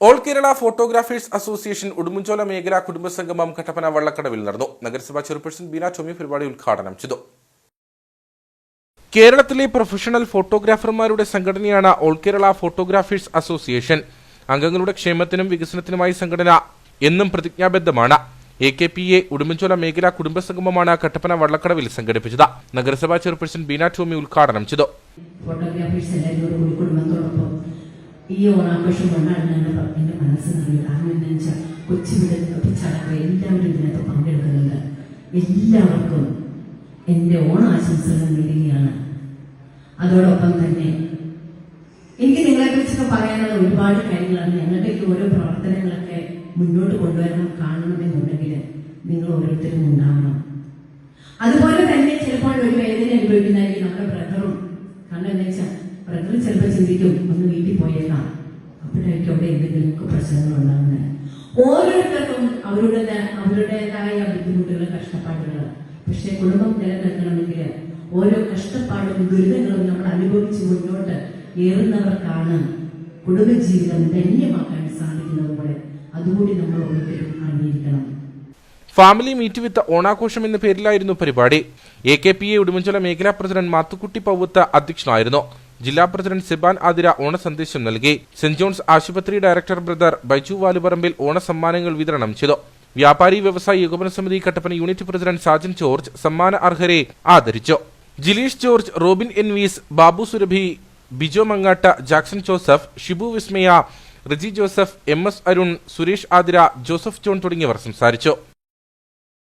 All Kerala photographers association Udumbanchola മേഖലാ കുടുംബസംഗമം കട്ടപ്പന വള്ളക്കടവിൽ നടന്നു. നഗരസഭാ ചെയർപേഴ്സൺ ബീന ടോമി പരിപാടി ഉദ്ഘാടനം ചെയ്തു. കേരളത്തിലെ പ്രൊഫഷണൽ ഫോട്ടോഗ്രാഫർമാരുടെ സംഘടനയാണ് ഓൾ കേരള ഫോട്ടോഗ്രാഫേഴ്സ് അസോസിയേഷൻ. അംഗങ്ങളുടെ ക്ഷേമത്തിനും വികസനത്തിനുമായി സംഘടന എന്നും പ്രതിജ്ഞാബദ്ധമാണ്. A K P A Udumbanchola മേഖലാ കുടുംബസംഗമമാണ് കട്ടപ്പന വള്ളക്കടവിൽ സംഘടിപ്പിച്ചത്. നഗരസഭാ ചെയർപേഴ്സൺ ബീന ടോമി ഉദ്ഘാടനം ചെയ്തു ഫോട്ടോഗ്രാഫേഴ്സ് എല്ലാവരും കൂടി കുടുംബത്തോടൊപ്പം ഈ ഓണാഘോഷം കൊണ്ടാണ് ഞാൻ എന്റെ മനസ്സ് നിറഞ്ഞത് കാരണം എന്താ വെച്ചാൽ കൊച്ചു മുതൽ പിച്ചടക്കം എല്ലാവരും ഇതിനകത്ത് പങ്കെടുക്കുന്നുണ്ട്. എല്ലാവർക്കും എന്റെ ഓണാശംസകൾ നേരുകയാണ്. അതോടൊപ്പം തന്നെ എനിക്ക് നിങ്ങളെ കുറിച്ചൊക്കെ പറയാനുള്ള ഒരുപാട് കാര്യങ്ങളാണ് ഞങ്ങളുടെ ഈ ഓരോ പ്രവർത്തനങ്ങളൊക്കെ മുന്നോട്ട് കൊണ്ടുവരണം കാണണമെന്നുണ്ടെങ്കിൽ നിങ്ങൾ ഓരോരുത്തരും ഉണ്ടാവണം. അതുപോലെ തന്നെ ചിലപ്പോൾ ഒരു വേദന അനുഭവിക്കുന്നതായിരിക്കും നമ്മുടെ ബ്രദറും കാരണം എന്താ ബ്രദർ ചിലപ്പോൾ ചിന്തിക്കും ഒന്ന് വീട്ടിൽ പോയേക്കാം. അപ്പോഴായിരിക്കും അവിടെ എന്തെങ്കിലുമൊക്കെ പ്രശ്നങ്ങൾ ഉണ്ടാകുന്നത് ഓരോരുത്തർക്കും അവരുടെ അവരുടേതായ ബുദ്ധിമുട്ടുകൾ കഷ്ടപ്പാടുകൾ. പക്ഷെ കുടുംബം നിലനിൽക്കണമെങ്കിൽ ഓരോ കഷ്ടപ്പാടും ദുരിതങ്ങളും നമ്മൾ അനുഭവിച്ച് മുന്നോട്ട് ഏറുന്നവർക്കാണ് കുടുംബജീവിതം ധന്യമാക്കാൻ സാധിക്കുന്നത് പോലെ അതുകൂടി നമ്മൾ ഓരോരുത്തരും അറിഞ്ഞിരിക്കണം. ഫാമിലി മീറ്റ് വിത്ത് ഓണാഘോഷം എന്ന പേരിലായിരുന്നു പരിപാടി. A K P A Udumbanchola മേഖലാ പ്രസിഡന്റ് മാത്തുക്കുട്ടി പൗവത്ത് അധ്യക്ഷനായിരുന്നു. ജില്ലാ പ്രസിഡന്റ് സിബാൻ ആതിര ഓണസന്ദേശം നൽകി. സെന്റ് ജോൺസ് ആശുപത്രി ഡയറക്ടർ ബ്രദർ ബൈജു വാലുപറമ്പിൽ ഓണസമ്മാനങ്ങൾ വിതരണം ചെയ്തു. വ്യാപാരി വ്യവസായി ഏകോപന സമിതി Kattappana unit president Sajan George സമ്മാന അർഹരെ ആദരിച്ചു. Jileesh George Robin എൻവീസ് Babu Surabhi Bijo Mangatt Jackson Joseph Shibu Vismaya Riji Joseph M S Arun Suresh Athira Joseph John തുടങ്ങിയവർ സംസാരിച്ചു.